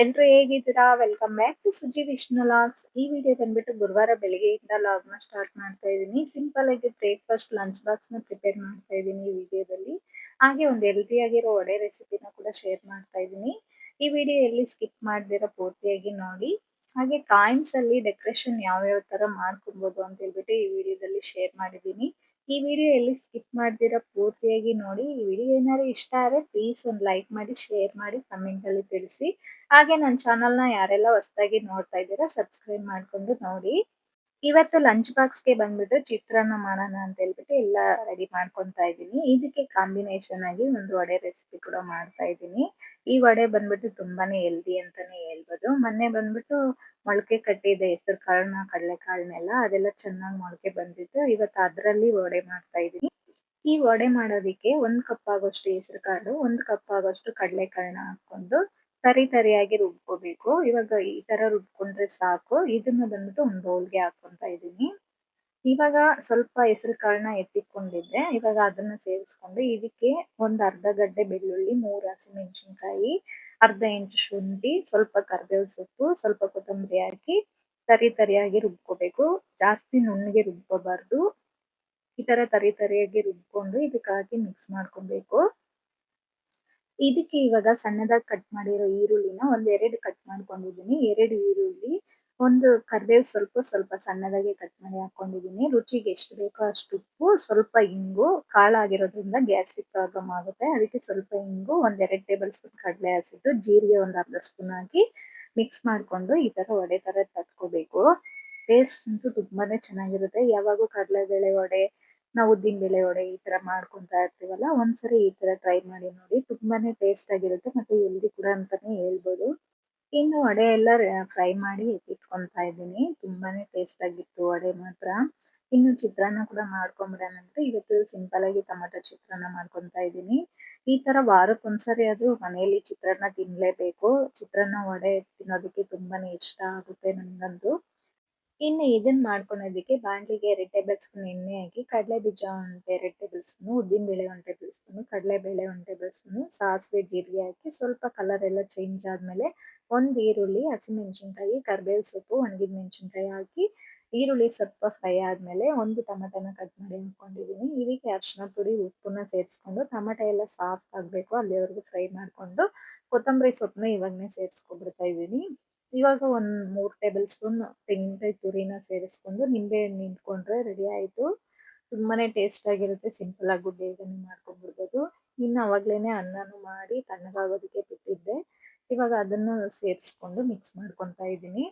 ಎಲ್ರು ಹೇಗಿದ್ದೀರಾ? Welcome back to Suji Vishnu logs ಈ ವಿಡಿಯೋ ಬಂದ್ಬಿಟ್ಟು ಗುರುವಾರ ಬೆಳಿಗ್ಗೆಯಿಂದ ಲಾಗ್ನ ಸ್ಟಾರ್ಟ್ ಮಾಡ್ತಾ ಇದ್ದೀನಿ. ಸಿಂಪಲ್ ಆಗಿ ಬ್ರೇಕ್ಫಾಸ್ಟ್ ಲಂಚ್ ಬಾಕ್ಸ್ನ ಪ್ರಿಪೇರ್ ಮಾಡ್ತಾ ಇದ್ದೀನಿ ಈ ವಿಡಿಯೋದಲ್ಲಿ ಹಾಗೆ ಒಂದು ಹೆಲ್ದಿ ಆಗಿರೋ ಒಡೆ ರೆಸಿಪಿನ ಕೂಡ ಶೇರ್ ಮಾಡ್ತಾ ಇದ್ದೀನಿ. ಈ ವಿಡಿಯೋ ಎಲ್ಲಿ ಸ್ಕಿಪ್ ಮಾಡ್ದಿರೋ ಪೂರ್ತಿಯಾಗಿ ನೋಡಿ. ಹಾಗೆ ಕಾಯಿನ್ಸ್ ಅಲ್ಲಿ ಡೆಕೋರೇಷನ್ ಯಾವ ಯಾವ ತರ ಮಾಡ್ಕೊಬಹುದು ಅಂತ ಹೇಳ್ಬಿಟ್ಟು ಈ ವಿಡಿಯೋದಲ್ಲಿ ಶೇರ್ ಮಾಡಿದ್ದೀನಿ. ಈ ವಿಡಿಯೋ ಎಲ್ಲಿ ಸ್ಕಿಪ್ ಮಾಡ್ದಿರ ಪೂರ್ತಿಯಾಗಿ ನೋಡಿ. ಈ ವಿಡಿಯೋ ಏನಾದ್ರು ಇಷ್ಟ ಆದ್ರೆ ಪ್ಲೀಸ್ ಒಂದು ಲೈಕ್ ಮಾಡಿ ಶೇರ್ ಮಾಡಿ ಕಮೆಂಟ್ ಅಲ್ಲಿ ತಿಳಿಸಿ ಹಾಗೆ ನನ್ನ ಚಾನಲ್ನ ಯಾರೆಲ್ಲ ಹೊಸದಾಗಿ ನೋಡ್ತಾ ಇದ್ದೀರಾ ಸಬ್ಸ್ಕ್ರೈಬ್ ಮಾಡ್ಕೊಂಡು ನೋಡಿ. ಇವತ್ತು ಲಂಚ್ ಬಾಕ್ಸ್ಗೆ ಬಂದ್ಬಿಟ್ಟು ಚಿತ್ರಾನ್ನ ಮಾಡೋಣ ಅಂತ ಹೇಳ್ಬಿಟ್ಟು ಎಲ್ಲ ರೆಡಿ ಮಾಡ್ಕೊಂತಾ ಇದ್ದೀನಿ. ಇದಕ್ಕೆ ಕಾಂಬಿನೇಷನ್ ಆಗಿ ಒಂದು ವಡೆ ರೆಸಿಪಿ ಕೂಡ ಮಾಡ್ತಾ ಇದ್ದೀನಿ. ಈ ವಡೆ ಬಂದ್ಬಿಟ್ಟು ತುಂಬಾನೇ ಹೆಲ್ದಿ ಅಂತಾನೆ ಹೇಳ್ಬೋದು. ಮೊನ್ನೆ ಬಂದ್ಬಿಟ್ಟು ಮೊಳಕೆ ಕಟ್ಟಿದೆ ಹೆಸರು ಕಾಳನ್ನ ಕಡಲೆ ಕಾಳನ್ನೆಲ್ಲ ಅದೆಲ್ಲ ಚೆನ್ನಾಗಿ ಮೊಳಕೆ ಬಂದಿತ್ತು. ಇವತ್ತು ಅದರಲ್ಲಿ ವಡೆ ಮಾಡ್ತಾ ಇದ್ದೀನಿ. ಈ ವಡೆ ಮಾಡೋದಿಕ್ಕೆ ಒಂದ್ ಕಪ್ ಆಗೋಷ್ಟು ಹೆಸರು ಕಾಳು ಒಂದ್ ಕಪ್ ಆಗೋಷ್ಟು ಕಡಲೆ ಕಾಳನ್ನ ಹಾಕೊಂಡು ತರಿ ತರಿಯಾಗಿ ರುಬ್ಕೋಬೇಕು. ಇವಾಗ ಈ ತರ ರುಬ್ಕೊಂಡ್ರೆ ಸಾಕು. ಇದನ್ನ ಬಂದ್ಬಿಟ್ಟು ಒಂದು ಬೌಲ್ಗೆ ಹಾಕೊಂತ ಇದ್ದೀನಿ. ಇವಾಗ ಸ್ವಲ್ಪ ಹೆಸರು ಕಾಳನ್ನ ಎತ್ತಿಕೊಂಡಿದ್ದೆ ಇವಾಗ ಅದನ್ನ ಸೇರಿಸ್ಕೊಂಡು ಇದಕ್ಕೆ ಒಂದು ಅರ್ಧ ಗಡ್ಡೆ ಬೆಳ್ಳುಳ್ಳಿ, ಮೂರ್ ಹಸಿಮೆಣಸಿನ್ಕಾಯಿ, ಅರ್ಧ ಇಂಚು ಶುಂಠಿ, ಸ್ವಲ್ಪ ಕರ್ಬೇವು ಸೊಪ್ಪು, ಸ್ವಲ್ಪ ಕೊತ್ತಂಬರಿ ಹಾಕಿ ತರಿ ತರಿಯಾಗಿ ರುಬ್ಕೋಬೇಕು. ಜಾಸ್ತಿ ನುಣ್ಣಗೆ ರುಬ್ಕೋಬಾರ್ದು. ಈ ತರ ತರಿ ತರಿಯಾಗಿ ರುಬ್ಕೊಂಡು ಇದಕ್ಕೆ ಹಾಕಿ ಮಿಕ್ಸ್ ಮಾಡ್ಕೊಬೇಕು. ಇದಕ್ಕೆ ಇವಾಗ ಸಣ್ಣದಾಗಿ ಕಟ್ ಮಾಡಿರೋ ಈರುಳ್ಳಿನ ಒಂದ್ ಎರಡು ಕಟ್ ಮಾಡ್ಕೊಂಡಿದ್ದೀನಿ. ಎರಡು ಈರುಳ್ಳಿ, ಒಂದು ಕರ್ಬೇವು ಸ್ವಲ್ಪ ಸ್ವಲ್ಪ ಸಣ್ಣದಾಗಿ ಕಟ್ ಮಾಡಿ ಹಾಕೊಂಡಿದ್ದೀನಿ. ರುಚಿಗೆ ಎಷ್ಟು ಬೇಕೋ ಅಷ್ಟು ಉಪ್ಪು, ಸ್ವಲ್ಪ ಇಂಗು, ಕಾಳಾಗಿರೋದ್ರಿಂದ ಗ್ಯಾಸ್ಟ್ರಿಕ್ ಪ್ರಾಬ್ಲಮ್ ಆಗುತ್ತೆ. ಅದಕ್ಕೆ ಸ್ವಲ್ಪ ಇಂಗು ಒಂದ್ ಎರಡ್ ಟೇಬಲ್ ಸ್ಪೂನ್ ಕಡಲೆ ಹಸಿಟ್ಟು, ಜೀರಿಗೆ ಒಂದ್ ಅರ್ಧ ಸ್ಪೂನ್ ಹಾಕಿ ಮಿಕ್ಸ್ ಮಾಡ್ಕೊಂಡು ಈ ತರ ವಡೆ ತರ ತಟ್ಕೋಬೇಕು. ಟೇಸ್ಟ್ ಅಂತೂ ತುಂಬಾನೇ ಚೆನ್ನಾಗಿರುತ್ತೆ. ಯಾವಾಗೂ ಕಡಲೆಬೇಳೆ ವಡೆ ನಾವು ಉದ್ದಿನ ಬೇಳೆ ವಡೆ ಈ ತರ ಮಾಡ್ಕೊಂತ ಇರ್ತೀವಲ್ಲ, ಒಂದ್ಸರಿ ಈ ತರ ಟ್ರೈ ಮಾಡಿ ನೋಡಿ. ತುಂಬಾನೇ ಟೇಸ್ಟ್ ಆಗಿರುತ್ತೆ ಮತ್ತೆ ಹೆಲ್ದಿ ಕೂಡ ಅಂತಾನೆ ಹೇಳ್ಬೋದು. ಇನ್ನು ವಡೆ ಎಲ್ಲ ಫ್ರೈ ಮಾಡಿ ಇಟ್ಕೊಂತಾ ಇದ್ದೀನಿ. ತುಂಬಾನೇ ಟೇಸ್ಟ್ ಆಗಿತ್ತು ವಡೆ ಮಾತ್ರ. ಇನ್ನು ಚಿತ್ರಾನ್ನ ಕೂಡ ಮಾಡ್ಕೊಂಬಿಡೋಣ ಅಂತ ಇವತ್ತು ಸಿಂಪಲ್ ಆಗಿ ಟೊಮೆಟೊ ಚಿತ್ರಾನ್ನ ಮಾಡ್ಕೊತಾ ಇದ್ದೀನಿ. ಈ ತರ ವಾರಕ್ಕೊಂದ್ಸರಿ ಆದ್ರೂ ಮನೆಯಲ್ಲಿ ಚಿತ್ರಾನ್ನ ತಿನ್ಲೇಬೇಕು. ಚಿತ್ರಾನ್ನ ವಡೆ ತಿನ್ನೋದಕ್ಕೆ ತುಂಬಾನೇ ಇಷ್ಟ ಆಗುತ್ತೆ ನನ್ಗಂತೂ ಇನ್ನು ಇದನ್ನ ಮಾಡ್ಕೊಳೋದಕ್ಕೆ ಬಾಣಲಿಗೆ ಎರಡು ಟೇಬಲ್ ಸ್ಪೂನ್ ಎಣ್ಣೆ ಹಾಕಿ, ಕಡಲೆಬೀಜ ಒಂದು ಎರಡು ಟೇಬಲ್ ಸ್ಪೂನು ಉದ್ದಿನ ಬೇಳೆ ಒಂದು ಟೇಬಲ್ ಸ್ಪೂನು ಕಡಲೆ ಬೇಳೆ ಒಂದು ಟೇಬಲ್ ಸ್ಪೂನು, ಸಾಸಿವೆ ಜೀರಿಗೆ ಹಾಕಿ ಸ್ವಲ್ಪ ಕಲರ್ ಎಲ್ಲ ಚೇಂಜ್ ಆದಮೇಲೆ ಒಂದು ಈರುಳ್ಳಿ, ಹಸಿಮೆಣಸಿನ್ಕಾಯಿ ಕರ್ಬೇವು ಸೊಪ್ಪು, ಒಣಗಿದ ಮೆಣಸಿನ್ಕಾಯಿ ಹಾಕಿ, ಈರುಳ್ಳಿ ಸ್ವಲ್ಪ ಫ್ರೈ ಆದಮೇಲೆ ಒಂದು ಟೊಮೆಟೊನ ಕಟ್ ಮಾಡಿ ಹಾಕೊಂಡಿದ್ದೀನಿ ಇದಕ್ಕೆ ಅರಿಶಿನ ಪುಡಿ, ಉಪ್ಪನ್ನ ಸೇರಿಸ್ಕೊಂಡು ಟೊಮೆಟೊ ಎಲ್ಲ ಸಾಫ್ಟ್ ಆಗಬೇಕು ಅಲ್ಲಿವರೆಗೂ ಫ್ರೈ ಮಾಡಿಕೊಂಡು ಕೊತ್ತಂಬರಿ ಸೊಪ್ಪನ್ನ ಇವಾಗನೇ ಸೇರಿಸ್ಕೊಬಿಡ್ತಾ ಇದ್ದೀನಿ. ಇವಾಗ ಒಂದ್ ಮೂರ್ ಟೇಬಲ್ ಸ್ಪೂನ್ ತೆಂಗಿನಕಾಯಿ ತುರಿನ ಸೇರಿಸ್ಕೊಂಡು ನಿಂಬೆ ಹಣ್ಣು ಹಿಂಡ್ಕೊಂಡ್ರೆ ರೆಡಿ ಆಯ್ತು. ತುಂಬಾನೇ ಟೇಸ್ಟ್ ಆಗಿರುತ್ತೆ ಸಿಂಪಲ್ ಆಗಿ ಬೇಗನೆ ಮಾಡ್ಕೊಂಡ್ಬಿಡ್ಬೋದು ಇನ್ನು ಅವಾಗ್ಲೇನೆ ಅನ್ನನು ಮಾಡಿ ತಣ್ಣಗಾಗೋದಕ್ಕೆ ಬಿಟ್ಟಿದ್ದೆ. ಇವಾಗ ಅದನ್ನು ಸೇರಿಸ್ಕೊಂಡು ಮಿಕ್ಸ್ ಮಾಡ್ಕೊತಾ ಇದ್ದೀನಿ.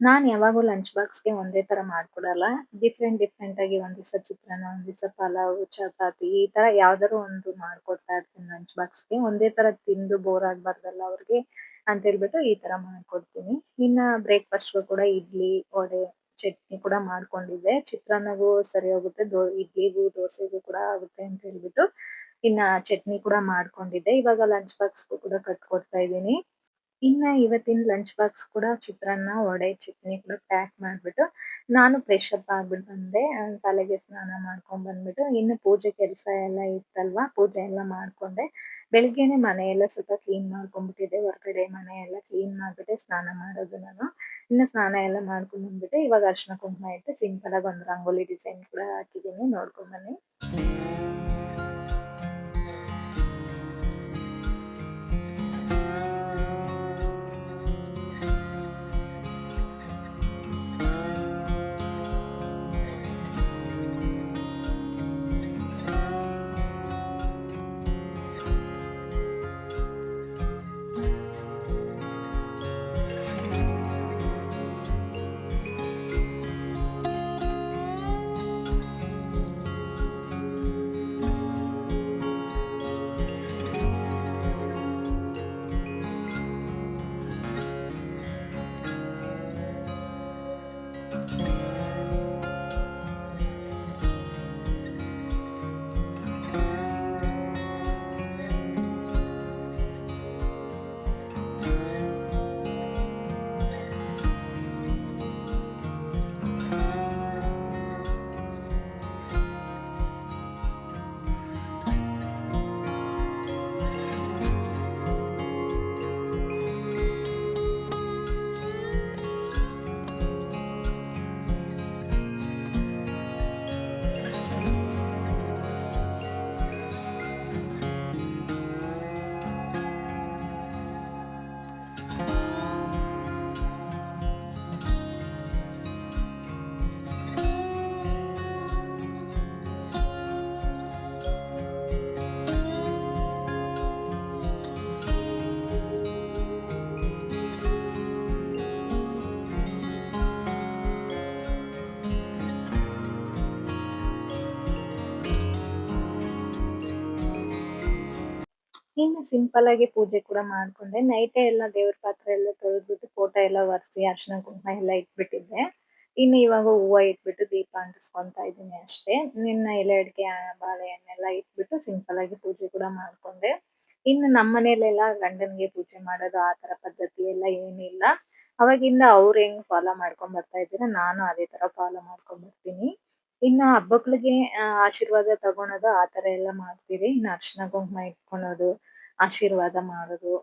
ನಾನ್ ಯಾವಾಗೂ ಲಂಚ್ ಬಾಕ್ಸ್ಗೆ ಒಂದೇ ತರ ಮಾಡ್ಕೊಡಲ್ಲ. ಡಿಫ್ರೆಂಟ್ ಡಿಫರೆಂಟ್ ಆಗಿ ಒಂದ್ ದಿವಸ ಚಿತ್ರಾನ್ನ, ಒಂದ್ ದಿವಸ ಪಲಾವ್, ಚಪಾತಿ ಈ ತರ ಯಾವ್ದಾರು ಒಂದು ಮಾಡ್ಕೊಡ್ತಾ ಇರ್ತೀನಿ ಲಂಚ್ ಬಾಕ್ಸ್ಗೆ ಒಂದೇ ತರ ತಿಂದು ಬೋರ್ ಆಗ್ಬಾರ್ದಲ್ಲ ಅವ್ರಿಗೆ ಅಂತ ಹೇಳ್ಬಿಟ್ಟು ಈ ತರ ಮಾಡ್ಕೊಡ್ತೀನಿ. ಇನ್ನ ಬ್ರೇಕ್ಫಾಸ್ಟ್ ಕೂಡ ಇಡ್ಲಿ, ವಡೆ, ಚಟ್ನಿ ಕೂಡ ಮಾಡ್ಕೊಂಡಿದ್ದೆ. ಚಿತ್ರಾನ್ನಗೂ ಸರಿ ಹೋಗುತ್ತೆ, ದೋ, ಇಡ್ಲಿಗೂ, ದೋಸೆಗೂ ಕೂಡ ಆಗುತ್ತೆ ಅಂತ ಹೇಳ್ಬಿಟ್ಟು ಇನ್ನ ಚಟ್ನಿ ಕೂಡ ಮಾಡ್ಕೊಂಡಿದ್ದೆ. ಇವಾಗ ಲಂಚ್ ಬಾಕ್ಸ್ಗೂ ಕೂಡ ಕಟ್ಕೊಡ್ತಾ ಇದ್ದೀನಿ. ಇನ್ನ ಇವತ್ತಿನ ಲಂಚ್ ಬಾಕ್ಸ್ ಕೂಡ ಚಿತ್ರಾನ್ನ, ವಡೆ, ಚಟ್ನಿ ಕೂಡ ಪ್ಯಾಕ್ ಮಾಡ್ಬಿಟ್ಟು ನಾನು ಫ್ರೆಶ್ ಅಪ್ ಆಗ್ಬಿಟ್ಟು ಬಂದೆ. ತಲೆಗೆ ಸ್ನಾನ ಮಾಡ್ಕೊಂಡ್ ಬಂದ್ಬಿಟ್ಟು ಇನ್ನು ಪೂಜೆ ಕೆಲಸ ಎಲ್ಲ ಇತ್ತಲ್ವಾ? ಪೂಜೆ ಎಲ್ಲ ಮಾಡ್ಕೊಂಡೆ. ಬೆಳಿಗ್ಗೆನೆ ಮನೆ ಎಲ್ಲ ಸ್ವಲ್ಪ ಕ್ಲೀನ್ ಮಾಡ್ಕೊಂಡ್ಬಿಟ್ಟಿದ್ದೆ. ಹೊರಗಡೆ ಮನೆ ಎಲ್ಲ ಕ್ಲೀನ್ ಮಾಡ್ಬಿಟ್ಟೆ ಸ್ನಾನ ಮಾಡೋದು ನಾನು. ಇನ್ನು ಸ್ನಾನ ಎಲ್ಲ ಮಾಡ್ಕೊಂಡ್ ಬಂದ್ಬಿಟ್ಟು ಇವಾಗ ಅರ್ಶಿನ ಕುಂಕುಮ ಇಟ್ಟು ಸಿಂಪಲ್ ಆಗಿ ಒಂದು ರಂಗೋಲಿ ಡಿಸೈನ್ ಕೂಡ ಹಾಕಿದ್ದೀನಿ ನೋಡ್ಕೊಂಡ್ ಬನ್ನಿ. ಇನ್ನು ಸಿಂಪಲ್ ಆಗಿ ಪೂಜೆ ಕೂಡ ಮಾಡ್ಕೊಂಡೆ. ನೈಟೇ ಎಲ್ಲ ದೇವ್ರ ಪಾತ್ರೆ ಎಲ್ಲ ತೊಳೆದ್ಬಿಟ್ಟು ಫೋಟೋ ಎಲ್ಲ ಒರೆಸಿ, ಅರ್ಶಿನ ಕುಂಕುಮ ಎಲ್ಲ ಇಟ್ಬಿಟ್ಟಿದ್ದೆ. ಇನ್ನು ಇವಾಗ ಹೂವ ಇಟ್ಬಿಟ್ಟು ದೀಪ ಅಂಟಿಸ್ಕೊಂತಾ ಇದ್ದೀನಿ ಅಷ್ಟೇ. ನಿನ್ನ ಎಲೆ ಅಡಿಕೆ ಬಾಳೆಹಣ್ಣೆಲ್ಲ ಇಟ್ಬಿಟ್ಟು ಸಿಂಪಲ್ ಆಗಿ ಪೂಜೆ ಕೂಡ ಮಾಡ್ಕೊಂಡೆ. ಇನ್ನು ನಮ್ಮ ಮನೇಲೆಲ್ಲ ಗಂಡನ್ಗೆ ಪೂಜೆ ಮಾಡೋದು ಆ ತರ ಪದ್ಧತಿ ಎಲ್ಲ ಏನಿಲ್ಲ. ಅವಾಗಿಂದ ಅವ್ರು ಹೆಂಗ್ ಫಾಲೋ ಮಾಡ್ಕೊಂಡ್ ಬರ್ತಾ ಇದ್ದೀರಾ ನಾನು ಅದೇ ತರ ಫಾಲೋ ಮಾಡ್ಕೊಂಡ್ ಬರ್ತೀನಿ. ಇನ್ನ ಹಬ್ಬಗಳಿಗೆ ಆಶೀರ್ವಾದ ತಗೊಳೋದು ಆ ತರ ಎಲ್ಲ ಮಾಡ್ತೀವಿ. ಇನ್ನ ಅರ್ಶಿನ ಕುಂಕುಮ ಇಟ್ಕೊಳೋದು ಆಶೀರ್ವಾದ ಮಾಡೋದು,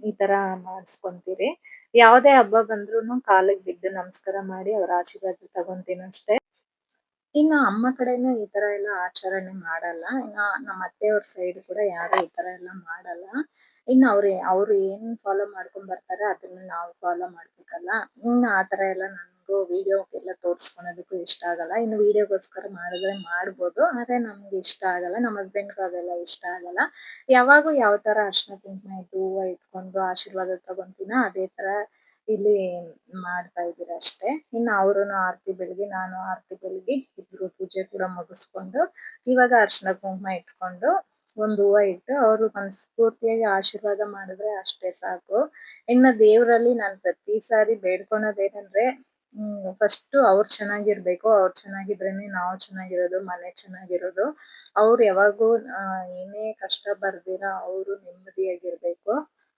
ಈ ತರ ಮಾಡಿಸ್ಕೊಂತೀರಿ. ಯಾವುದೇ ಹಬ್ಬ ಬಂದ್ರೂನು ಕಾಲಿಗೆ ಬಿದ್ದು ನಮಸ್ಕಾರ ಮಾಡಿ ಅವ್ರ ಆಶೀರ್ವಾದ ತಗೊಂತೀನಿ ಅಷ್ಟೇ. ಇನ್ನು ಅಮ್ಮ ಕಡೆನು ಈ ತರ ಎಲ್ಲ ಆಚರಣೆ ಮಾಡಲ್ಲ. ಇನ್ನ ನಮ್ಮ ಅತ್ತೆಯವ್ರ ಸೈಡ್ ಕೂಡ ಯಾರು ಈ ತರ ಎಲ್ಲ ಮಾಡಲ್ಲ. ಇನ್ನು ಅವ್ರ, ಅವ್ರು ಏನ್ ಫಾಲೋ ಮಾಡ್ಕೊಂಡ್ ಬರ್ತಾರೆ ಅದನ್ನ ನಾವು ಫಾಲೋ ಮಾಡ್ಬೇಕಲ್ಲ. ಇನ್ನು ಆ ತರ ಎಲ್ಲ ನನ್ಗೂ ವಿಡಿಯೋಗೆಲ್ಲ ತೋರ್ಸ್ಕೊಳೋದಕ್ಕೂ ಇಷ್ಟ ಆಗಲ್ಲ. ಇನ್ನು ವಿಡಿಯೋಗೋಸ್ಕರ ಮಾಡಿದ್ರೆ ಮಾಡ್ಬೋದು. ಆದರೆ ನಮ್ಗೆ ಇಷ್ಟ ಆಗಲ್ಲ. ನಮ್ಮ ಹಸ್ಬೆಂಡ್ಗೂ ಅದೆಲ್ಲ ಇಷ್ಟ ಆಗಲ್ಲ. ಯಾವಾಗೂ ಯಾವ ತರ ಅರ್ಶಿನ ಕುಂಕುಮ ಇಟ್ಟು ಹೂವು ಇಟ್ಕೊಂಡು ಆಶೀರ್ವಾದ ತಗೊಂತೀನ ಅದೇ ಥರ ಇಲ್ಲಿ ಮಾಡ್ತಾ ಇದ್ದೀರ ಅಷ್ಟೇ. ಇನ್ನು ಅವರು ಆರತಿ ಬೆಳಗ್ಗೆ, ನಾನು ಆರತಿ ಬೆಳಿಗ್ಗೆ ಇಬ್ರು ಪೂಜೆ ಕೂಡ ಮುಗಿಸ್ಕೊಂಡು ಇವಾಗ ಅರ್ಶಿನ ಕುಂಕುಮ ಇಟ್ಕೊಂಡು ಒಂದು ಹೂವು ಇಟ್ಟು ಅವರು ಮನಸ್ಫೂರ್ತಿಯಾಗಿ ಆಶೀರ್ವಾದ ಮಾಡಿದ್ರೆ ಅಷ್ಟೇ ಸಾಕು. ಇನ್ನು ದೇವರಲ್ಲಿ ನಾನು ಪ್ರತಿ ಸಾರಿ ಬೇಡ್ಕೊಳೋದೇನಂದ್ರೆ ಹ್ಮ್ ಫಸ್ಟ್ ಅವ್ರು ಚೆನ್ನಾಗಿರ್ಬೇಕು, ಅವ್ರು ಚೆನ್ನಾಗಿದ್ರೇನೆ ನಾವು ಚೆನ್ನಾಗಿರೋದು, ಮನೆ ಚೆನ್ನಾಗಿರೋದು. ಅವ್ರು ಯಾವಾಗೂ ಏನೇ ಕಷ್ಟ ಬರ್ದಿರ ಅವರು ನೆಮ್ಮದಿಯಾಗಿರ್ಬೇಕು.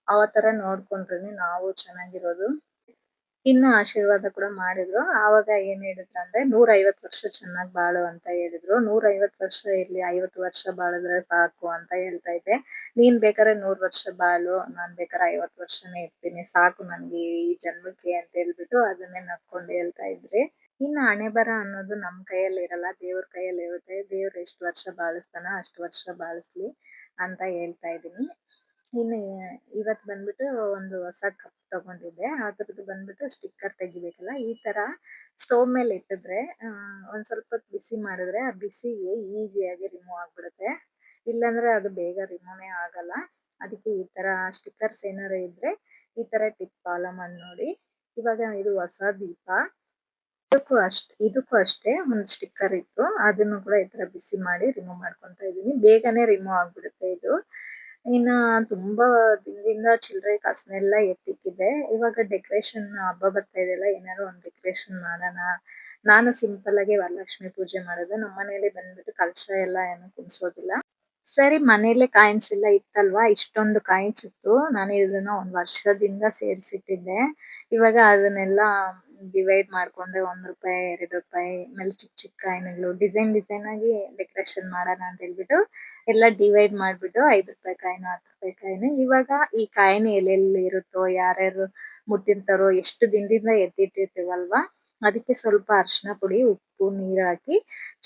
ಆ ತರ ನೋಡ್ಕೊಂಡ್ರೇನೆ ನಾವು ಚೆನ್ನಾಗಿರೋದು. ಇನ್ನು ಆಶೀರ್ವಾದ ಕೂಡ ಮಾಡಿದ್ರು. ಆವಾಗ ಏನ್ ಹೇಳಿದ್ರು ಅಂದ್ರೆ ನೂರ ಐವತ್ತು ವರ್ಷ ಚೆನ್ನಾಗ್ ಬಾಳು ಅಂತ ಹೇಳಿದ್ರು. ನೂರ ಐವತ್ತು ವರ್ಷ ಇರ್ಲಿ, ಐವತ್ತು ವರ್ಷ ಬಾಳಿದ್ರೆ ಸಾಕು ಅಂತ ಹೇಳ್ತಾ ಇದ್ದೆ. ನೀನ್ ಬೇಕಾದ್ರೆ ನೂರ್ ವರ್ಷ ಬಾಳು, ನಾನ್ ಬೇಕಾದ್ರೆ ಐವತ್ತು ವರ್ಷನೇ ಇರ್ತೀನಿ, ಸಾಕು ನನ್ಗೆ ಈ ಜನ್ಮಕ್ಕೆ ಅಂತ ಹೇಳ್ಬಿಟ್ಟು ಅದನ್ನೇ ನಕ್ಕೊಂಡು ಹೇಳ್ತಾ ಇದ್ರಿ. ಇನ್ನು ಹಣೆ ಬರ ಅನ್ನೋದು ನಮ್ ಕೈಯಲ್ಲಿ ಇರಲ್ಲ, ದೇವ್ರ ಕೈಯಲ್ಲಿ ಇರುತ್ತೆ. ದೇವ್ರು ಎಷ್ಟು ವರ್ಷ ಬಾಳಿಸ್ತಾನ ಅಷ್ಟು ವರ್ಷ ಬಾಳಿಸ್ಲಿ ಅಂತ ಹೇಳ್ತಾ ಇದೀನಿ ಇನ್ನು ಇವತ್ ಬಂದ್ಬಿಟ್ಟು ಒಂದು ಹೊಸ ಕಪ್ ತಗೊಂಡಿದ್ದೆ. ಅದ್ರದ್ದು ಬಂದ್ಬಿಟ್ಟು ಸ್ಟಿಕ್ಕರ್ ತೆಗಿಬೇಕಲ್ಲ, ಈ ತರ ಸ್ಟೋವ್ ಮೇಲೆ ಇಟ್ಟಿದ್ರೆ ಒಂದ್ ಸ್ವಲ್ಪ ಬಿಸಿ ಮಾಡಿದ್ರೆ ಆ ಬಿಸಿ ಈಸಿಯಾಗಿ ರಿಮೂವ್ ಆಗ್ಬಿಡುತ್ತೆ. ಇಲ್ಲಾಂದ್ರೆ ಅದು ಬೇಗ ರಿಮೂವ್ ಆಗಲ್ಲ. ಅದಕ್ಕೆ ಈ ತರ ಸ್ಟಿಕ್ಕರ್ಸ್ ಏನಾರು ಇದ್ರೆ ಈ ತರ ಟಿಪ್ ಫಾಲೋ ಮಾಡಿ ನೋಡಿ. ಇವಾಗ ಇದು ಹೊಸ ದೀಪ. ಇದಕ್ಕೂ ಅಷ್ಟೇ ಇದಕ್ಕೂ ಅಷ್ಟೇ ಒಂದು ಸ್ಟಿಕ್ಕರ್ ಇತ್ತು. ಅದನ್ನು ಕೂಡ ಈ ತರ ಬಿಸಿ ಮಾಡಿ ರಿಮೂವ್ ಮಾಡ್ಕೊಂತ ಇದೀನಿ ಬೇಗನೆ ರಿಮೂವ್ ಆಗ್ಬಿಡುತ್ತೆ ಇದು. ಇನ್ನ ತುಂಬಾ ದಿನದಿಂದ ಚಿಲ್ಲರೆ ಕಾಸನ್ನೆಲ್ಲ ಎತ್ತಿಕ್ಕಿದೆ. ಇವಾಗ ಡೆಕೋರೇಷನ್ ಹಬ್ಬ ಬರ್ತಾ ಇದೆಯಲ್ಲ ಏನಾದ್ರು ಒಂದು ಡೆಕೋರೇಷನ್ ಮಾಡೋಣ. ನಾನು ಸಿಂಪಲ್ ಆಗಿ ವರಲಕ್ಷ್ಮಿ ಪೂಜೆ ಮಾಡೋದು. ನಮ್ಮ ಮನೇಲಿ ಬಂದ್ಬಿಟ್ಟು ಕಲಶ ಎಲ್ಲ ಏನು ಕುಣಿಸೋದಿಲ್ಲ. ಸರಿ, ಮನೇಲೆ ಕಾಯಿನ್ಸ್ ಎಲ್ಲ ಇತ್ತಲ್ವಾ? ಇಷ್ಟೊಂದು ಕಾಯಿನ್ಸ್ ಇತ್ತು. ನಾನು ಇದನ್ನ ಒಂದ್ ವರ್ಷದಿಂದ ಸೇರಿಸಿಟ್ಟಿದ್ದೆ. ಇವಾಗ ಅದನ್ನೆಲ್ಲ ಡಿವೈಡ್ ಮಾಡ್ಕೊಂಡೆ ಒಂದ್ ರೂಪಾಯಿ, ಎರಡ್ ರೂಪಾಯಿ, ಆಮೇಲೆ ಚಿಕ್ ಚಿಕ್ ಕಾಯಿನ್ಗಳು ಡಿಸೈನ್ ಡಿಸೈನ್ ಆಗಿ ಡೆಕೋರೇಷನ್ ಮಾಡೋಣ ಅಂತ ಹೇಳ್ಬಿಟ್ಟು ಎಲ್ಲ ಡಿವೈಡ್ ಮಾಡ್ಬಿಟ್ಟು ಐದ್ ರೂಪಾಯಿ ಕಾಯಿನ್, ಹತ್ತು ರೂಪಾಯಿ ಕಾಯಿನ್. ಇವಾಗ ಈ ಕಾಯಿನ್ ಎಲ್ಲೆಲ್ಲಿ ಇರುತ್ತೋ, ಯಾರ್ಯಾರು ಮುಟ್ಟಿರ್ತಾರೋ, ಎಷ್ಟು ದಿನದಿಂದ ಎತ್ತಿಟ್ಟಿರ್ತೀವಲ್ವಾ, ಅದಕ್ಕೆ ಸ್ವಲ್ಪ ಅರಿಶಿನ ಪುಡಿ, ಉಪ್ಪು, ನೀರ್ ಹಾಕಿ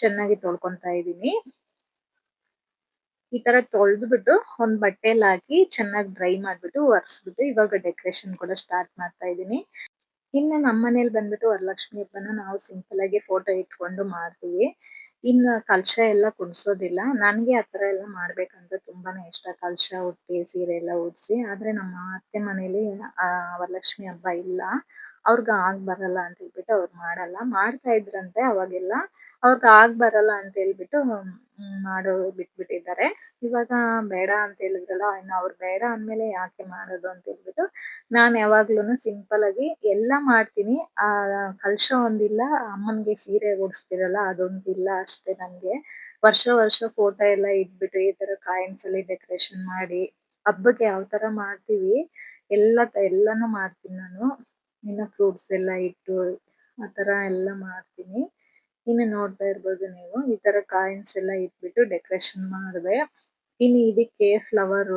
ಚೆನ್ನಾಗಿ ತೊಳ್ಕೊಂತಾ ಇದೀನಿ. ಈ ತರ ತೊಳೆದ್ಬಿಟ್ಟು ಒಂದ್ ಬಟ್ಟೆಲ್ ಹಾಕಿ ಚೆನ್ನಾಗಿ ಡ್ರೈ ಮಾಡ್ಬಿಟ್ಟು ಒರೆಸ್ಬಿಟ್ಟು ಇವಾಗ ಡೆಕೋರೇಷನ್ ಕೂಡ ಸ್ಟಾರ್ಟ್ ಮಾಡ್ತಾ ಇದೀನಿ. ಇನ್ನು ನಮ್ಮ ಮನೇಲಿ ಬಂದ್ಬಿಟ್ಟು ವರಲಕ್ಷ್ಮಿ ಹಬ್ಬನ ನಾವು ಸಿಂಪಲ್ ಆಗಿ ಫೋಟೋ ಇಟ್ಕೊಂಡು ಮಾಡ್ತೀವಿ. ಇನ್ನು ಕಲಶ ಎಲ್ಲ ಕುಣಿಸೋದಿಲ್ಲ. ಆ ಆತರ ಎಲ್ಲ ಮಾಡ್ಬೇಕಂತ ತುಂಬಾನೇ ಇಷ್ಟ. ಕಲಶ ಉಟ್ಟಿ, ಸೀರೆ ಎಲ್ಲ ಉಡ್ಸಿ. ಆದ್ರೆ ನಮ್ಮ ಅತ್ತೆ ಮನೇಲಿ ವರಲಕ್ಷ್ಮಿ ಹಬ್ಬ ಇಲ್ಲ. ಅವ್ರಿಗೆ ಆಗ್ ಬರಲ್ಲ ಅಂತ ಹೇಳ್ಬಿಟ್ಟು ಅವ್ರು ಮಾಡಲ್ಲ. ಮಾಡ್ತಾ ಇದ್ರಂತೆ ಅವಾಗೆಲ್ಲ. ಅವ್ರಿಗೆ ಆಗ್ ಬರಲ್ಲ ಅಂತ ಹೇಳ್ಬಿಟ್ಟು ಮಾಡೋದು ಬಿಟ್ಬಿಟ್ಟಿದ್ದಾರೆ. ಇವಾಗ ಬೇಡ ಅಂತ ಹೇಳಿದ್ರಲ್ಲ, ಇನ್ನು ಅವ್ರು ಬೇಡ ಅಂದ್ಮೇಲೆ ಯಾಕೆ ಮಾಡೋದು ಅಂತ ಹೇಳ್ಬಿಟ್ಟು ನಾನು ಯಾವಾಗ್ಲೂನು ಸಿಂಪಲ್ ಆಗಿ ಎಲ್ಲ ಮಾಡ್ತೀನಿ. ಆ ಕಲಶ ಒಂದಿಲ್ಲ, ಅಮ್ಮನ್ಗೆ ಸೀರೆ ಓಡಿಸ್ತಿರಲ್ಲ ಅದೊಂದಿಲ್ಲ ಅಷ್ಟೇ ನನ್ಗೆ ವರ್ಷ ವರ್ಷ ಫೋಟೋ ಎಲ್ಲ ಇಟ್ಬಿಟ್ಟು ಈ ತರ ಕಾಯಿನ್ಸ್ ಅಲ್ಲಿ ಡೆಕೋರೇಷನ್ ಮಾಡಿ, ಹಬ್ಬಕ್ಕೆ ಯಾವ ತರ ಮಾಡ್ತೀವಿ, ಎಲ್ಲ ಎಲ್ಲಾನು ಮಾಡ್ತೀನಿ ನಾನು. ಇನ್ನು ಫ್ರೂಟ್ಸ್ ಎಲ್ಲ ಇಟ್ಟು ಆ ತರ ಎಲ್ಲ ಮಾಡ್ತೀನಿ. ಇನ್ನು ನೋಡ್ತಾ ಇರ್ಬೋದು ನೀವು. ಈ ತರ ಕಾಯಿನ್ಸ್ ಎಲ್ಲ ಇಟ್ಬಿಟ್ಟು ಡೆಕೋರೇಷನ್ ಮಾಡಿದೆ ಇನ್ನು ಇದಕ್ಕೆ ಫ್ಲವರ್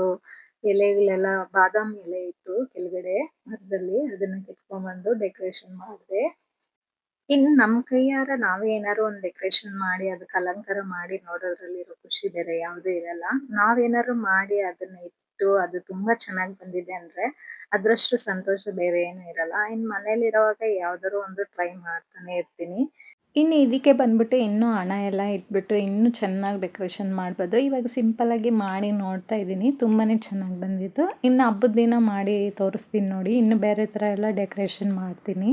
ಎಲೆಗಳೆಲ್ಲ, ಬಾದಾಮಿ ಎಲೆ ಇತ್ತು ಕೆಳಗಡೆ ಮರದಲ್ಲಿ ಅದನ್ನ ಕಿತ್ಕೊಂಡ್ ಬಂದು ಡೆಕೋರೇಷನ್ ಮಾಡಿದೆ. ಇನ್ನು ನಮ್ ಕೈಯಾರ ನಾವೇ ಒಂದ್ ಡೆಕೋರೇಷನ್ ಮಾಡಿ ಅದಕ್ಕೆ ಅಲಂಕಾರ ಮಾಡಿ ನೋಡೋದ್ರಲ್ಲಿ ಇರೋ ಖುಷಿ ಬೇರೆ ಯಾವ್ದು ಇರಲ್ಲ. ನಾವೇನಾದ್ರು ಮಾಡಿ ಅದನ್ನ ಇಟ್ಟು ಅದು ತುಂಬಾ ಚೆನ್ನಾಗಿ ಬಂದಿದೆ ಅಂದ್ರೆ ಅದ್ರಷ್ಟು ಸಂತೋಷ ಬೇರೆ ಏನು ಇರಲ್ಲ. ಇನ್ ಮನೇಲಿ ಇರೋವಾಗ ಯಾವ್ದಾರು ಒಂದು ಟ್ರೈ ಮಾಡ್ತಾನೆ ಇರ್ತೀನಿ. ಇನ್ನು ಇದಕ್ಕೆ ಬಂದ್ಬಿಟ್ಟು ಇನ್ನೂ ಹಣ ಎಲ್ಲ ಇಟ್ಬಿಟ್ಟು ಇನ್ನೂ ಚೆನ್ನಾಗಿ ಡೆಕೋರೇಷನ್ ಮಾಡ್ಬೋದು. ಇವಾಗ ಸಿಂಪಲ್ಲಾಗಿ ಮಾಡಿ ನೋಡ್ತಾ ಇದ್ದೀನಿ. ತುಂಬಾ ಚೆನ್ನಾಗಿ ಬಂದಿತ್ತು ಇನ್ನು ಹಬ್ಬದ ದಿನ ಮಾಡಿ ತೋರಿಸ್ತೀನಿ ನೋಡಿ. ಇನ್ನು ಬೇರೆ ಥರ ಎಲ್ಲ ಡೆಕೋರೇಷನ್ ಮಾಡ್ತೀನಿ.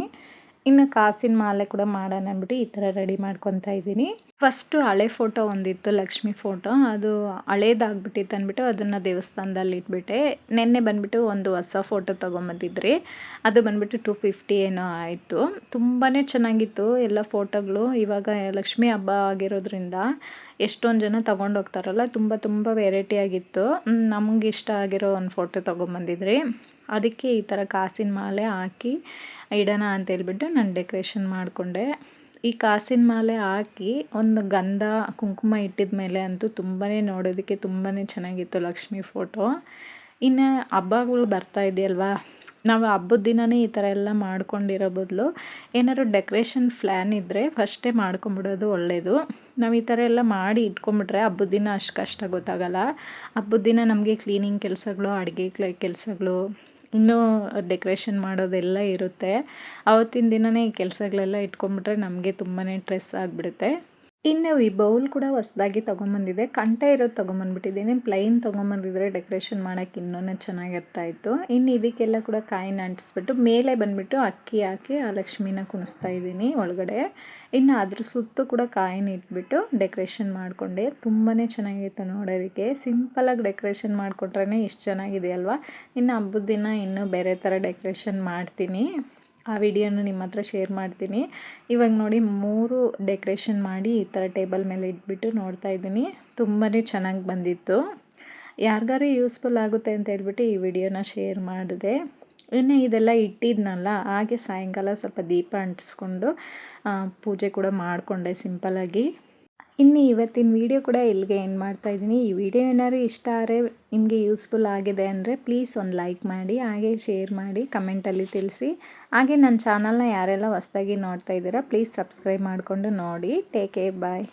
ಇನ್ನು ಕಾಸಿನ ಮಾಲೆ ಕೂಡ ಮಾಡೋಣ ಅಂದ್ಬಿಟ್ಟು ಈ ಥರ ರೆಡಿ ಮಾಡ್ಕೊತಾ ಇದ್ದೀನಿ. ಫಸ್ಟು ಹಳೆ ಫೋಟೋ ಒಂದಿತ್ತು, ಲಕ್ಷ್ಮಿ ಫೋಟೋ. ಅದು ಹಳೇದಾಗ್ಬಿಟ್ಟಿತ್ತು ಅಂದ್ಬಿಟ್ಟು ಅದನ್ನು ದೇವಸ್ಥಾನದಲ್ಲಿ ಇಟ್ಬಿಟ್ಟೆ. ನಿನ್ನೆ ಬಂದುಬಿಟ್ಟು ಒಂದು ಹೊಸ ಫೋಟೋ ತೊಗೊಂಬಂದಿದ್ರಿ. ಅದು ಬಂದುಬಿಟ್ಟು ಟು ಫಿಫ್ಟಿ ಏನೋ ಆಯಿತು. ತುಂಬಾ ಚೆನ್ನಾಗಿತ್ತು ಎಲ್ಲ ಫೋಟೋಗಳು. ಇವಾಗ ಲಕ್ಷ್ಮಿ ಹಬ್ಬ ಆಗಿರೋದ್ರಿಂದ ಎಷ್ಟೊಂದು ಜನ ತೊಗೊಂಡೋಗ್ತಾರಲ್ಲ, ತುಂಬ ತುಂಬ ವೆರೈಟಿ ಆಗಿತ್ತು. ನಮ್ಗೆ ಇಷ್ಟ ಆಗಿರೋ ಒಂದು ಫೋಟೋ ತೊಗೊಂಬಂದಿದ್ರಿ. ಅದಕ್ಕೆ ಈ ಥರ ಕಾಸಿನ ಮಾಲೆ ಹಾಕಿ ಇಡೋಣ ಅಂತ ಹೇಳ್ಬಿಟ್ಟು ನಾನು ಡೆಕೋರೇಷನ್ ಮಾಡಿಕೊಂಡೆ. ಈ ಕಾಸಿನ ಮಾಲೆ ಹಾಕಿ ಒಂದು ಗಂಧ, ಕುಂಕುಮ ಇಟ್ಟಿದ ಮೇಲೆ ಅಂತೂ ತುಂಬಾ ನೋಡೋದಕ್ಕೆ ತುಂಬಾ ಚೆನ್ನಾಗಿತ್ತು ಲಕ್ಷ್ಮಿ ಫೋಟೋ. ಇನ್ನು ಹಬ್ಬಗಳು ಬರ್ತಾ ಇದೆಯಲ್ವಾ? ನಾವು ಹಬ್ಬದ ದಿನವೇ ಈ ಥರ ಎಲ್ಲ ಮಾಡ್ಕೊಂಡಿರೋ ಬದಲು ಏನಾದ್ರು ಡೆಕೋರೇಷನ್ ಪ್ಲ್ಯಾನ್ ಇದ್ದರೆ ಫಸ್ಟೇ ಮಾಡ್ಕೊಂಬಿಡೋದು ಒಳ್ಳೆಯದು ನಾವು ಈ ಥರ ಎಲ್ಲ ಮಾಡಿ ಇಟ್ಕೊಂಬಿಟ್ರೆ ಹಬ್ಬದ ದಿನ ಅಷ್ಟು ಕಷ್ಟ ಗೊತ್ತಾಗಲ್ಲ. ಹಬ್ಬದ ದಿನ ನಮಗೆ ಕ್ಲೀನಿಂಗ್ ಕೆಲಸಗಳು, ಅಡುಗೆ ಕೆಲಸಗಳು ಇನ್ನೂ ಡೆಕೋರೇಷನ್ ಮಾಡೋದೆಲ್ಲ ಇರುತ್ತೆ. ಆವತ್ತಿನ ದಿನವೇ ಈ ಕೆಲಸಗಳೆಲ್ಲ ಇಟ್ಕೊಂಡ್ಬಿಟ್ರೆ ನಮಗೆ ತುಂಬಾ ಸ್ಟ್ರೆಸ್ ಆಗಿಬಿಡುತ್ತೆ. ಇನ್ನು ಈ ಬೌಲ್ ಕೂಡ ಹೊಸ್ದಾಗಿ ತೊಗೊಂಬಂದಿದೆ. ಕಂಠ ಇರೋದು ತೊಗೊಂಬಂದ್ಬಿಟ್ಟಿದ್ದೀನಿ. ಪ್ಲೈನ್ ತೊಗೊಂಬಂದಿದ್ರೆ ಡೆಕೋರೇಷನ್ ಮಾಡೋಕ್ಕೆ ಇನ್ನೂ ಚೆನ್ನಾಗಿರ್ತಾ ಇತ್ತು ಇನ್ನು ಇದಕ್ಕೆಲ್ಲ ಕೂಡ ಕಾಯಿನ ಅಂಟಿಸ್ಬಿಟ್ಟು ಮೇಲೆ ಬಂದುಬಿಟ್ಟು ಅಕ್ಕಿ ಹಾಕಿ ಆ ಲಕ್ಷ್ಮಿನ ಕುಣಿಸ್ತಾ ಇದ್ದೀನಿ ಒಳಗಡೆ. ಇನ್ನು ಅದ್ರ ಸುತ್ತು ಕೂಡ ಕಾಯಿನ ಇಟ್ಬಿಟ್ಟು ಡೆಕೋರೇಷನ್ ಮಾಡಿಕೊಂಡೆ. ತುಂಬಾ ಚೆನ್ನಾಗಿತ್ತು ನೋಡೋದಕ್ಕೆ. ಸಿಂಪಲಾಗಿ ಡೆಕೋರೇಷನ್ ಮಾಡಿಕೊಟ್ರೇ ಇಷ್ಟು ಚೆನ್ನಾಗಿದೆ ಅಲ್ವಾ ಇನ್ನು ಹಬ್ಬದ ದಿನ ಇನ್ನೂ ಬೇರೆ ಥರ ಡೆಕೋರೇಷನ್ ಮಾಡ್ತೀನಿ. ಆ ವಿಡಿಯೋನ ನಿಮ್ಮ ಹತ್ರ ಶೇರ್ ಮಾಡ್ತೀನಿ. ಇವಾಗ ನೋಡಿ ಮೂರು ಡೆಕೋರೇಷನ್ ಮಾಡಿ ಈ ಥರ ಟೇಬಲ್ ಮೇಲೆ ಇಟ್ಬಿಟ್ಟು ನೋಡ್ತಾ ಇದ್ದೀನಿ. ತುಂಬಾ ಚೆನ್ನಾಗಿ ಬಂದಿತ್ತು. ಯಾರಿಗಾರು ಯೂಸ್ಫುಲ್ ಆಗುತ್ತೆ ಅಂತ ಹೇಳ್ಬಿಟ್ಟು ಈ ವಿಡಿಯೋನ ಶೇರ್ ಮಾಡಿದೆ. ಇನ್ನು ಇದೆಲ್ಲ ಇಟ್ಟಿದ್ನಲ್ಲ, ಹಾಗೆ ಸಾಯಂಕಾಲ ಸ್ವಲ್ಪ ದೀಪ ಅಂಟಿಸ್ಕೊಂಡು ಪೂಜೆ ಕೂಡ ಮಾಡಿಕೊಂಡೆ ಸಿಂಪಲಾಗಿ ಇನ್ನು ಇವತ್ತಿನ ವಿಡಿಯೋ ಕೂಡ ಇಲ್ಲಿಗೆ ಏನು ಮಾಡ್ತಾ ಇದ್ದೀನಿ. ಈ ವಿಡಿಯೋ ಏನಾದ್ರು ಇಷ್ಟ ಆದರೆ ನಿಮಗೆ ಯೂಸ್ಫುಲ್ ಆಗಿದೆ ಅಂದರೆ ಪ್ಲೀಸ್ ಒಂದು ಲೈಕ್ ಮಾಡಿ, ಹಾಗೆ ಶೇರ್ ಮಾಡಿ ಕಮೆಂಟಲ್ಲಿ ತಿಳಿಸಿ. ಹಾಗೆ ನನ್ನ ಚಾನಲ್ನ ಯಾರೆಲ್ಲ ಹೊಸ್ದಾಗಿ ನೋಡ್ತಾ ಇದ್ದೀರಾ ಪ್ಲೀಸ್ ಸಬ್ಸ್ಕ್ರೈಬ್ ಮಾಡಿಕೊಂಡು ನೋಡಿ. Take care bye